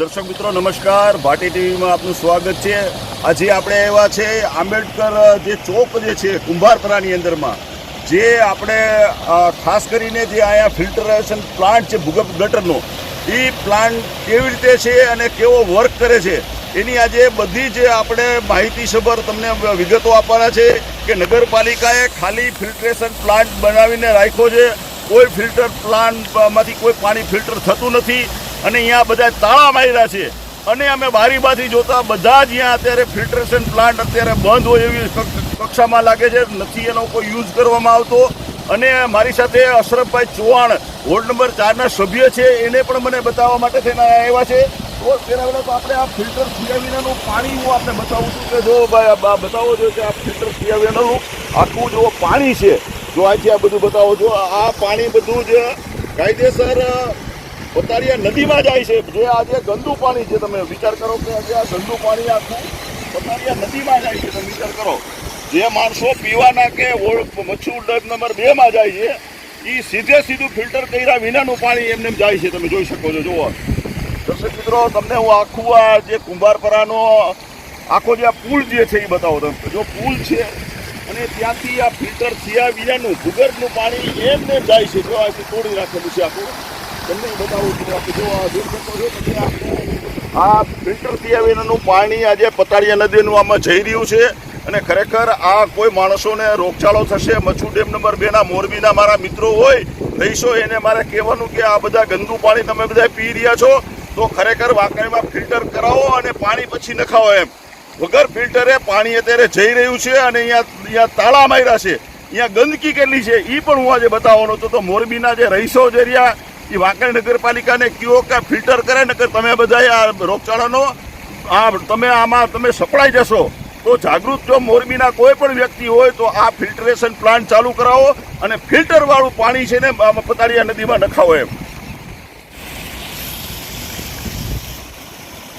દર્શક મિત્રો, નમસ્કાર. ભાટી ટીવીમાં આપનું સ્વાગત છે. આજે આપણે એવા છે, આંબેડકર જે ચોક જે છે, કુંભારપરાની અંદરમાં, જે આપણે ખાસ કરીને જે અહીંયા ફિલ્ટરેશન પ્લાન્ટ છે, ભૂગર્ભ ગટરનો, એ પ્લાન્ટ કેવી રીતે છે અને કેવો વર્ક કરે છે, એની આજે બધી જ આપણે માહિતીસભર તમને વિગતો આપવાના છે કે નગરપાલિકાએ ખાલી ફિલ્ટરેશન પ્લાન્ટ બનાવીને રાખ્યો છે. કોઈ ફિલ્ટર પ્લાન્ટમાંથી કોઈ પાણી ફિલ્ટર થતું નથી. અને અહીંયા બધા તાળા માર્યા છે. અને અમે બારીમાંથી જોતા બધા જ અહીંયા અત્યારે ફિલ્ટરેશન પ્લાન્ટ અત્યારે બંધ હોય એવી કક્ષામાં લાગે છે. નથી એનો કોઈ યુઝ કરવામાં આવતો. અને મારી સાથે અશરફભાઈ ચૌહાણ, વોર્ડ નંબર ચારના સભ્ય છે. એને પણ મને બતાવવા માટે થઈને આવ્યા છે. તો તેના પહેલાં તો આપણે આ ફિલ્ટર વિનાનું પાણી હું આપને બતાવું છું કે જો બતાવો છો કે આ ફિલ્ટર વિનાનું આખું જો પાણી છે. જો આજે આ બધું બતાવો છો, આ પાણી બધું જ કાયદેસર પતારિયા નદીમાં જાય છે. જે આ જે ગંદુ પાણી છે તમે વિચાર કરો કે આજે આ ગંદુ પાણી આખું પતારિયા નદીમાં જાય છે, તમે વિચાર કરો. જે માણસો પીવાના કે મચ્છુ, ડગ નંબર બે માં જાય છે એ સીધે સીધું ફિલ્ટર કર્યા વિનાનું પાણી એમને જાય છે, તમે જોઈ શકો છો, જુઓ. દર્શક મિત્રો, તમને હું આખું આ જે કુંભારપરાનો આખો જે આ પુલ જે છે એ બતાવો તમે જો પુલ છે અને ત્યાંથી આ ફિલ્ટર થયા વિનાનું ભૂગર્ભનું પાણી એમને એમ જાય છે. જો આથી તોડી રાખેલું છે આખું. આ જોઈ શકો છો તમે આ ફિલ્ટર થયા પાણી આજે પતાળિયા નદીનું આમાં જઈ રહ્યું છે અને ખરેખર આ કોઈ માણસોને રોગચાળો થશે, મચ્છુ ડેમ નંબર બે ના મોરબીના મારા મિત્રો હોય, રહીશો, એને મારે કહેવાનું કે આ બધા ગંદુ પાણી તમે બધા પી રહ્યા છો, તો ખરેખર વાંકણીમાં ફિલ્ટર કરાવો અને પાણી પછી નખાવો એમ. વગર ફિલ્ટરે પાણી અત્યારે જઈ રહ્યું છે અને અહીંયા અહીંયા તાળા માર્યા છે. અહીંયા ગંદકી કેટલી છે એ પણ હું આજે બતાવવાનો હતો તો મોરબીના જે રહીશો જે રહ્યા એ વાંકણી નગરપાલિકાને કયો કે ફિલ્ટર કરે નકર તમે બધા આ રોગચાળાનો આ તમે આમાં તમે સપડાઈ જશો. તો જાગૃત જો મોરબીના કોઈ પણ વ્યક્તિ હોય તો આ ફિલ્ટરેશન પ્લાન્ટ ચાલુ કરાવો અને ફિલ્ટરવાળું પાણી છે ને આમાં પતાળિયા નદીમાં નખાવો એમ.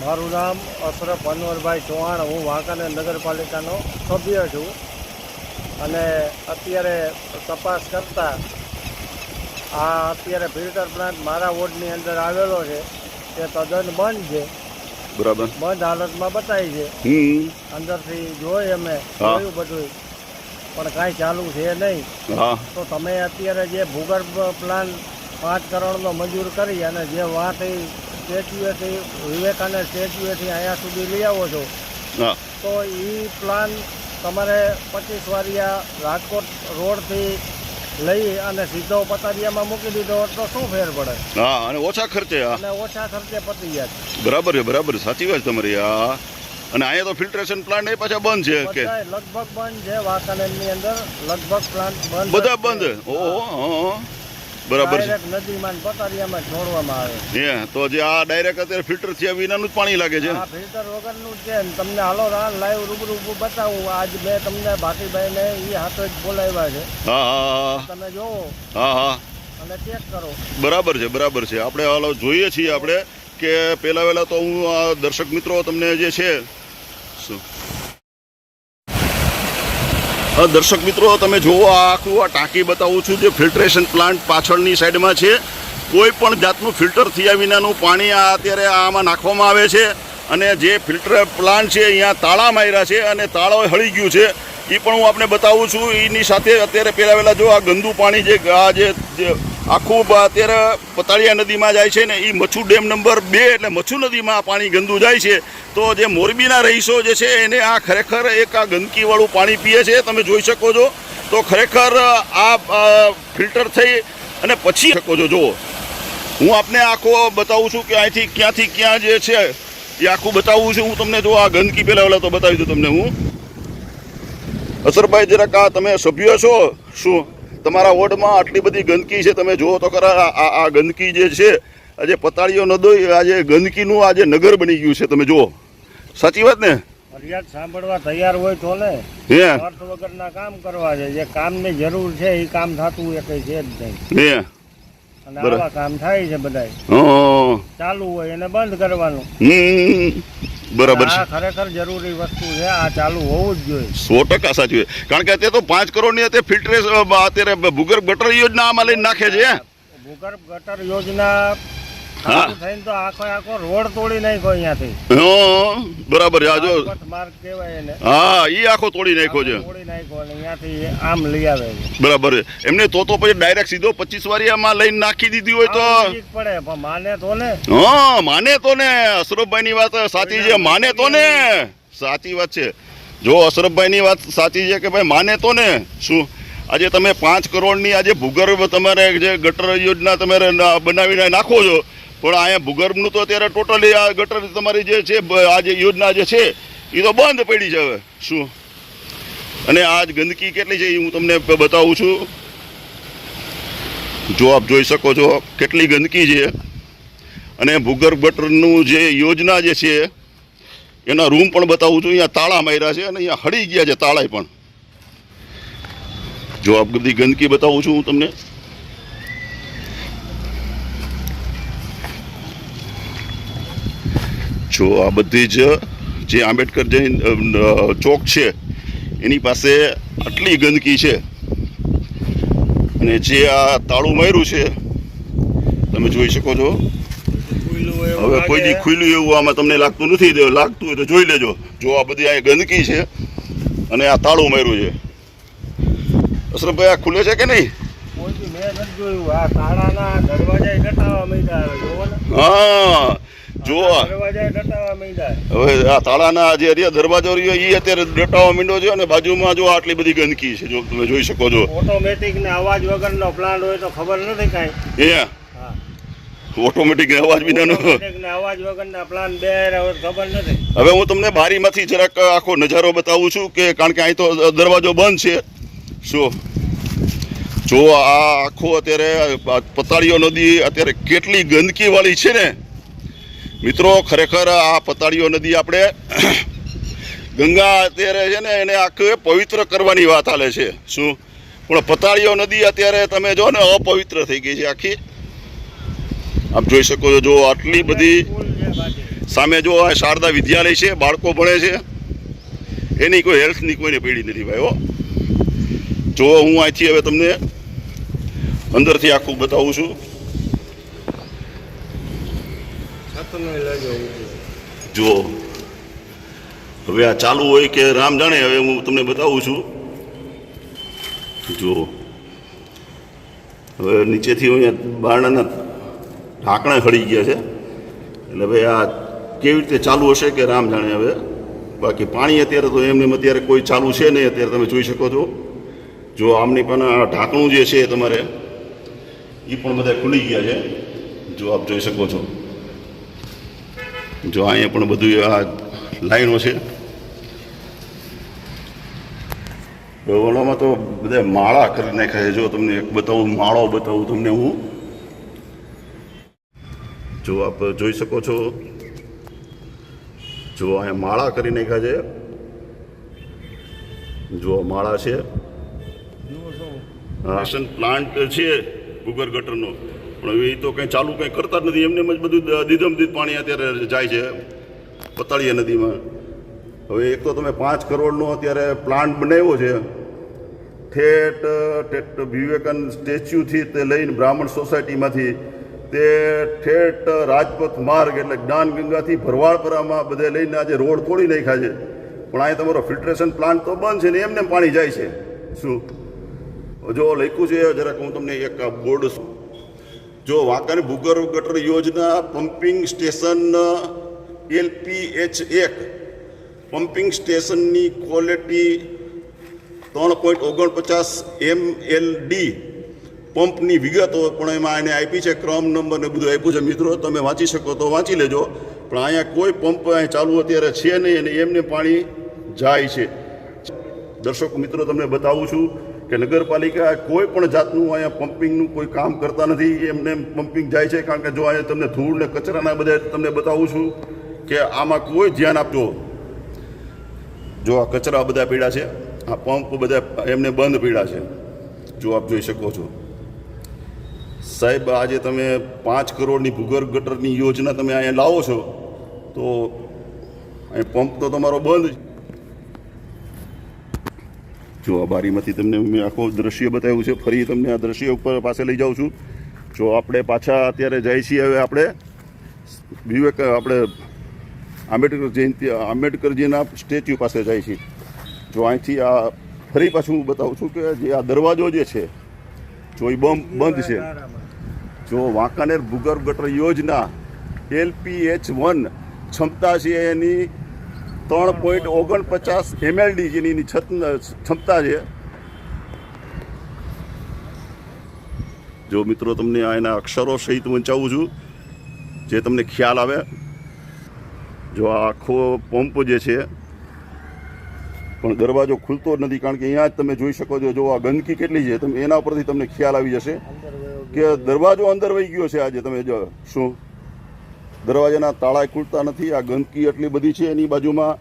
મારું નામ અશરફ અનવરભાઈ ચૌહાણ. હું વાંકાનેર નગરપાલિકાનો સભ્ય છું અને અત્યારે તપાસ કરતા આ અત્યારે ફિલ્ટર પ્લાન્ટ મારા વોર્ડની અંદર આવેલો છે. તે તદ્દન બંધ છે. બરાબર. બંધ હાલતમાં બતાવી છે. અંદરથી જોઈ અમે. જોયું બધું. પણ કાંઈ ચાલુ છે નહીં. તો તમે અત્યારે જે ભૂગર્ભ પ્લાન પાંચ કરોડનો મંજૂર કરી અને જે વાંથી સ્ટેચ્યુએથી વિવેકાનંદ સ્ટેચ્યુએથી અહીંયા સુધી લઈ આવો છો. તો એ પ્લાન તમારે પચીસ વારિયા રાજકોટ રોડથી લઈ અને સીધો પતારિયામાં મૂકી દીધો તો શું ફેર પડે? હા અને ઓછા ખર્ચે હા. અને ઓછા ખર્ચે પતી જાય બરાબર છે બરાબર સાચી વાત તમારી હા. અને અહીંયા તો ફિલ્ટરેશન પ્લાન્ટ એ પાછા બંધ છે કે લગભગ બંધ છે વાંકાનેરની અંદર લગભગ પ્લાન્ટ બંધ બધા. બંધ? ઓહો. બરાબર છે. નદીમાં ને પતારિયામાં છોડવામાં આવે. હે તો જે આ ડાયરેક્ટ અત્યારે ફિલ્ટર થયા વિનાનું જ પાણી લાગે છે આ ફિલ્ટર વગરનું જ છે ને. તમને હાલો લાઈવ રૂબરૂ બતાવું. આજ મેં તમને ભાટીભાઈને એ હાથો જ બોલાવ્યા છે. હા હા તમે જોવો. હા હા. અને ચેક કરો. બરાબર છે બરાબર છે. આપણે હાલો જોઈએ છીએ આપણે કે પહેલા વહેલા તો હું દર્શક મિત્રો તમને જે છે શું હા, દર્શક મિત્રો, તમે જુઓ આખું આ ટાંકી બતાવું છું જે ફિલ્ટરેશન પ્લાન્ટ પાછળની સાઈડમાં છે. કોઈ પણ જાતનું ફિલ્ટર થયા વિનાનું પાણી આ અત્યારે આમાં નાખવામાં આવે છે અને જે ફિલ્ટર પ્લાન્ટ છે, અહીંયા તાળા માર્યા છે અને તાળો હળી ગયું છે. એ પણ હું આપને બતાવું છું. એની સાથે અત્યારે પહેલાં વહેલાં જો આ ગંદુ પાણી જે, આ જે આખું અત્યારે પતાળિયા નદીમાં જાય છે ને એ મચ્છુ ડેમ નંબર બે એટલે મચ્છુ નદીમાં પાણી ગંદુ જાય છે. તો જે મોરબીના રહીશો જે છે, એને આ ખરેખર એક આ ગંદકીવાળું પાણી પીએ છે, તમે જોઈ શકો છો. તો ખરેખર આ ફિલ્ટર થઈ અને પછી શકો છો, જુઓ. હું આપને આખો બતાવું છું કે અહીંથી ક્યાંથી ક્યાં જે છે, એ આખું બતાવું છું. હું તમને જો આ ગંદકી પહેલાં પહેલાં તો બતાવી દઉં તમને હું. અસરભાઈ, જરાક આ તમે સભ્ય છો? શું? તમારા વોર્ડમાં આટલી બધી ગંદકી છે તમે જુઓ તો ખરા આ ગંદકી જે છે આજે પતાળીઓ નદો આજે ગંદકીનું આજે નગર બની ગયું છે તમે જુઓ. સાચી વાત ને? ફરિયાદ સાંભળવા તૈયાર હોય તો ને હે? અર્થ વગરના કામ કરવા છે. જે કામની જરૂર છે એ કામ થતું એ કંઈ છે જ નહીં. હે? અને. આવા કામ થાય છે બધાય. હં. ચાલુ હોય એને બંધ કરવાનું. બરાબર છે. ખરેખર જરૂરી વસ્તુ છે આ ચાલુ હોવું જ જોઈએ. સો ટકા સાચું કારણ કે અત્યારે તો પાંચ કરોડની અત્યારે ફિલ્ટરેશન અત્યારે ભૂગર્ભ ગટર યોજના આમાં લઈને નાખે છે ભૂગર્ભ ગટર યોજના થઈને તો આખો આખો રોડ તોડી નાખ્યો અહીંયાથી. બરાબર માર્ગ કહેવાય એને. હા એ આખો તોડી નાખ્યો છે. તોડી નાખ્યો અને અહીંયાથી આમ લઈ આવે બરાબર. એમને તો તો પછી ડાયરેક્ટ સીધો પચીસ વારિયામાં લઈને નાખી દીધી હોય તો. પડે પણ માને તો ને. હા માને તો ને. અશરફભાઈની વાત સાચી છે માને તો ને. સાચી વાત છે. જો અશરફભાઈની વાત સાચી છે કે ભાઈ માને તો ને? શું? આજે તમે પાંચ કરોડની આજે ભૂગર્ભ તમારે જે ગટર યોજના તમે બનાવીને નાખો છો પણ અહીંયા ભૂગર્ભનું તો અત્યારે ટોટલી આ ગટર તમારી જે છે આ જે યોજના જે છે એ તો બંધ પડી છે હવે. શું? અને આ ગંદકી કેટલી છે એ હું તમને બતાવું છું. જો આપ જોઈ શકો છો કેટલી ગંદકી છે. અને ભૂગર્ભ ગટરનું જે યોજના જે છે, એના રૂમ પણ બતાવું છું. અહીંયા તાળા માર્યા છે અને અહીંયા હળી ગયા છે, તાળાય પણ. જો આપ બધી ગંદકી બતાવું છું હું તમને. જો આ બધી જ જે આંબેડકર જૈન ચોક છે એની પાસે આટલી ગંદકી છે. અને જે આ તાળું માર્યું છે તમે જોઈ શકો છો. હવે લાગે. કોઈ દી ખુલ્લું એવું આમાં તમને લાગતું નથી લાગતું હોય તો જોઈ લેજો. જો આ બધી અહીંયા ગંદકી છે અને આ તાળું માર્યું છે. અશરફભાઈ આ ખુલે છે કે નહીં? આ હા. જો આ દરવાજા ડટાવા માંડ્યા. હવે આ તાળાના જે અરિયા દરવાજો રહ્યો એ અત્યારે ડટાવા મીંડો છે અને બાજુમાં જો આટલી બધી ગંદકી છે જો તમે જોઈ શકો છો. ઓટોમેટિક ને અવાજ વગરનો પ્લાન્ટ હોય તો ખબર નથી કાંઈ. એ. હા. ઓટોમેટિક અવાજ વિનાનો અવાજ વગરના પ્લાન બે ખબર નથી. હવે હું તમને બારીમાંથી જરાક આખો નજારો બતાવું છું કે કારણ કે અહીં તો દરવાજો બંધ છે. શું? જો આ આખો અત્યારે પતાળીઓ નદી અત્યારે કેટલી ગંદકી વાળી છે ને? મિત્રો, ખરેખર આ પતાળીઓ નદી આપણે ગંગા અત્યારે છે ને એને આખે પવિત્ર કરવાની વાત હાલે છે. શું? પણ પતાળીઓ નદી અત્યારે તમે જો ને અપવિત્ર થઈ ગઈ છે આખી. આપ જોઈ શકો છો, જો આટલી બધી સામે જો આ શારદા વિદ્યાલય છે, બાળકો ભણે છે. એની કોઈ હેલ્થની કોઈને પીડી નથી ભાઈ, હો. જો હું અહીંથી હવે તમને અંદરથી આખું બતાવું છું. છતનું લેજો જો હવે આ ચાલુ હોય કે રામ જાણે, હવે હું તમને બતાવું છું. જો હવે નીચેથી અહીંયા બારણાના ઢાંકણા ખડી ગયા છે. એટલે ભાઈ આ કેવી રીતે ચાલુ હશે કે રામ જાણે હવે? બાકી પાણી અત્યારે તો એમને અત્યારે કોઈ ચાલુ છે નહીં, અત્યારે તમે જોઈ શકો છો. જો આમની પણ આ ઢાંકણું જે છે તમારે એ પણ બધા ખુલી ગયા છે. જો આપ જોઈ શકો છો. જો અહીંયા પણ બધું આ લાઈનો છે. ઓલામાં તો બધા માળા કરી નાખ્યા છે. જો તમને એક બતાવું માળો બતાવું તમને હું. જો આપ જોઈ શકો છો. જો અહીંયા માળા કરી નાખ્યા છે. જો માળા છે. રાશન પ્લાન્ટ છે ગુગર ગટરનો. પણ હવે એ તો કંઈ ચાલુ કંઈ કરતા જ નથી. એમને જ બધું દીધમ દીધ પાણી અત્યારે જાય છે. પતાળીયા નદીમાં. હવે એક તો તમે પાંચ કરોડનો અત્યારે પ્લાન્ટ બનાવ્યો છે. ઠેઠ ઠેઠ વિવેકાનંદ સ્ટેચ્યુથી તે લઈને બ્રાહ્મણ સોસાયટીમાંથી તે ઠેઠ રાજપથ માર્ગ એટલે જ્ઞાનગંગાથી ભરવાડપરામાં બધે લઈને આજે રોડ તોડી નાખ્યા છે. પણ અહીંયા તમારો ફિલ્ટરેશન પ્લાન્ટ તો બંધ છે ને એમને પાણી જાય છે. શું? જો લખ્યું છે, જરાક હું તમને એક બોર્ડ જો વાંકાની ભૂગર્ભ ગટર યોજના પમ્પિંગ સ્ટેશન એલપીએચ એક. પમ્પિંગ સ્ટેશનની ક્વોલિટી ત્રણ પોઈન્ટ ઓગણપચાસ એમ એલ ડી. પંપની વિગતો પણ એમાં એને આપી છે, ક્રમ નંબર ને બધું આપ્યું છે. મિત્રો, તમે વાંચી શકો તો વાંચી લેજો. પણ અહીંયા કોઈ પંપ અહીં ચાલુ અત્યારે છે નહીં અને એમને પાણી જાય છે. દર્શક મિત્રો, તમને બતાવું છું કે નગરપાલિકા કોઈ પણ જાતનું અહીંયા પમ્પિંગનું કોઈ કામ કરતા નથી, એમને પંપિંગ જાય છે. કારણ કે જો અહીંયા તમને ધૂળ ને કચરાના બધા તમને બતાવું છું કે આમાં કોઈ ધ્યાન આપજો. જો આ કચરા બધા પીડા છે, આ પંપ બધા એમને બંધ પીડા છે. જો આપ જોઈ શકો છો. સાહેબ, આજે તમે પાંચ કરોડની ભૂગર્ભ ગટરની યોજના તમે અહીંયા લાવો છો, તો અહીં પંપ તો તમારો બંધ જો આ બારીમાંથી તમને મેં આખું દ્રશ્ય બતાવ્યું છે, ફરી તમને આ દ્રશ્ય ઉપર પાસે લઈ જાઉં છું. જો આપણે પાછા અત્યારે જઈએ છીએ હવે આપણે વિવેક, આપણે આંબેડકર જયંતિ, આંબેડકરજીના સ્ટેચ્યુ પાસે જાય છે જો અહીંથી આ ફરી પાછું હું બતાવું છું કે જે આ દરવાજો જે છે, જો એ બંધ બંધ છે. જો વાંકાનેર ભૂગર્ભ ગટર યોજના એલપીએચ વન, ક્ષમતા છે એની ત્રણ પોઈન્ટ ઓગણપચાસ એમએલડી જેની ક્ષમતા છે. જો મિત્રો તમને આ એના અક્ષરો સહિત વંચાવું છું, જે તમને ખ્યાલ આવે, જો આ આખો પંપ જે છે, પણ દરવાજો ખુલતો નથી, કારણ કે અહીંયા જ તમે જોઈ શકો છો, જો આ ગંદકી કેટલી છે, તમે એના પરથી તમને ખ્યાલ આવી જશે કે દરવાજો અંદર વહી ગયો છે આજે, તમે જો શું દરવાજાના તાળા ખૂલતા નથી, આ ગંદકી એટલી બધી છે એની બાજુમાં.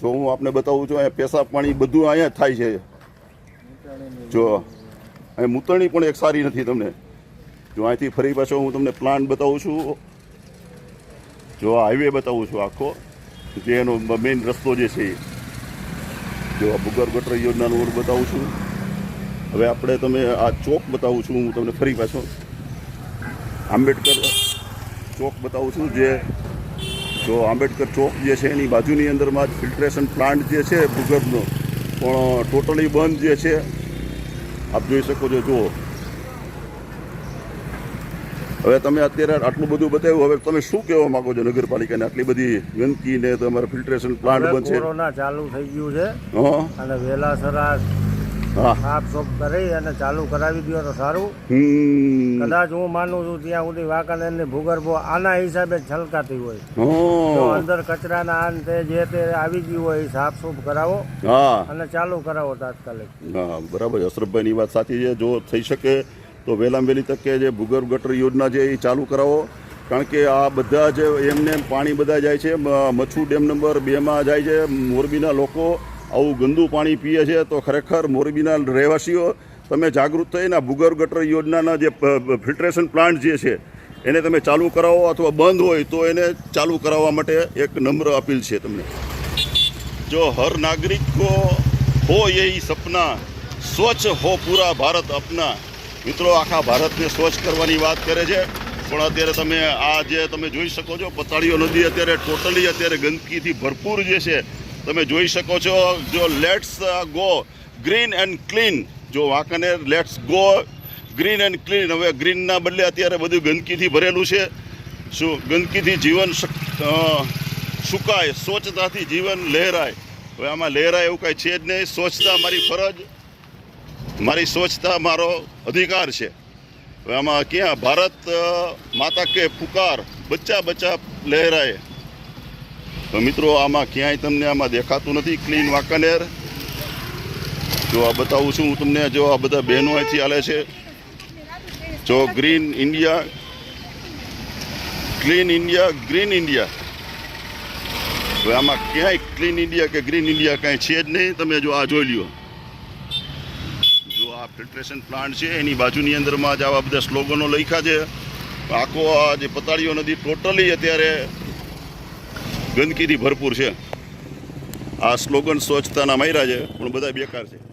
જો હું આપને બતાવું છું, અહીંયા પેશાબ પાણી બધું અહીંયા થાય છે. જો અહીં મૂતરણી પણ એક સારી નથી તમને. જો અહીંથી ફરી પાછો હું તમને પ્લાન બતાવું છું. જો હાઈવે બતાવું છું આખો, જે એનો મેઇન રસ્તો જે છે. જો આ ભૂગર્ભ ગટર યોજનાનું રોડ બતાવું છું. હવે આપણે તમે આ ચોક બતાવું છું, હું તમને ફરી પાછો. આંબેડકર ચોક બતાવું છું જે જો આંબેડકર ચોક જે છે એની બાજુની અંદરમાં જ ફિલ્ટ્રેશન પ્લાન્ટ જે છે ભૂગર્ભનો પણ ટોટલી બંધ જે છે આપ જોઈ શકો છો જુઓ. હવે તમે અત્યારે આટલું બધું બતાવ્યું હવે તમે શું કહેવા માંગો છો નગરપાલિકાને? આટલી બધી ગંદકી ને તમારા ફિલ્ટ્રેશન પ્લાન્ટ બંધ છે કોરોના ચાલુ થઈ ગયું છે અને વહેલા સરા હા સાફ સોફ કરી અને ચાલુ કરાવી દો તો સારું. કદાચ હું માનું છું ત્યાં સુધી વાંકાનેરની ભૂગર્ભો આના હિસાબે છલકાતી હોય. તો અંદર કચરાના આન તે જે તે આવી ગયું હોય સાફ સૂફ કરાવો હા. અને ચાલુ કરાવો તાત્કાલિક. હા બરાબર અશરફભાઈની વાત સાચી છે. જો થઈ શકે તો વહેલામાં વહેલી તકે જે ભૂગર્ભ ગટર યોજના છે એ ચાલુ કરાવો. કારણ કે આ બધા જે એમને પાણી બધા જાય છે. મચ્છુ ડેમ નંબર બેમાં જાય છે. મોરબીના લોકો આવું ગંદુ પાણી પીએ છે તો ખરેખર મોરબીના રહેવાસીઓ, તમે જાગૃત થઈને ભૂગર્ભ ગટર યોજનાના જે ફિલ્ટરેશન પ્લાન્ટ જે છે, એને તમે ચાલુ કરાવો અથવા બંધ હોય તો એને ચાલુ કરાવવા માટે એક નમ્ર અપીલ છે તમને. જો હર નાગરિકો હો એ સપના, સ્વચ્છ હો પૂરા ભારત અપના. મિત્રો, આખા ભારતને સ્વચ્છ કરવાની વાત કરે છે, પણ અત્યારે તમે આ જે તમે જોઈ શકો છો પતાળીઓ નદી અત્યારે ટોટલી અત્યારે ગંદકીથી ભરપૂર જે છે તમે જોઈ શકો છો, જો let's go green and clean જો Wankaner let's go green and clean હવે ગ્રીનના બદલે અત્યારે બધું ગંદકીથી ભરેલું છે. શું ગંદકીથી જીવન સુકાય, સ્વચ્છતાથી જીવન લહેરાય. હવે આમાં લહેરાય એવું કાંઈ છે જ નહીં. સ્વચ્છતા મારી ફરજ. મારી સ્વચ્છતા મારો અધિકાર છે. હવે આમાં ક્યાં ભારત માતા કે પુકાર બચ્ચા બચ્ચા લહેરાય. તો મિત્રો, આમાં ક્યાંય તમને આમાં દેખાતું નથી. ક્લીન વાંકાનેર. જો આ બતાવું છું, હું તમને, જો આ બધા બહેનો અહીંથી હાલે છે. જો green India clean India green India હવે આમાં ક્યાંય ક્લીન ઇન્ડિયા કે ગ્રીન ઇન્ડિયા કાંઈ છે જ નહીં. તમે જો આ જોઈ લ્યો. જો આ ફિલ્ટ્રેશન પ્લાન્ટ છે, એની બાજુની અંદરમાં જ આવા બધા સ્લોગનો લખ્યા છે. આખો આ જે પતાળીઓ નદી ટોટલી અત્યારે ગંદકીથી ભરપૂર છે. આ સ્લોગન સ્વચ્છતાના માયરા છે પણ બધા બેકાર છે.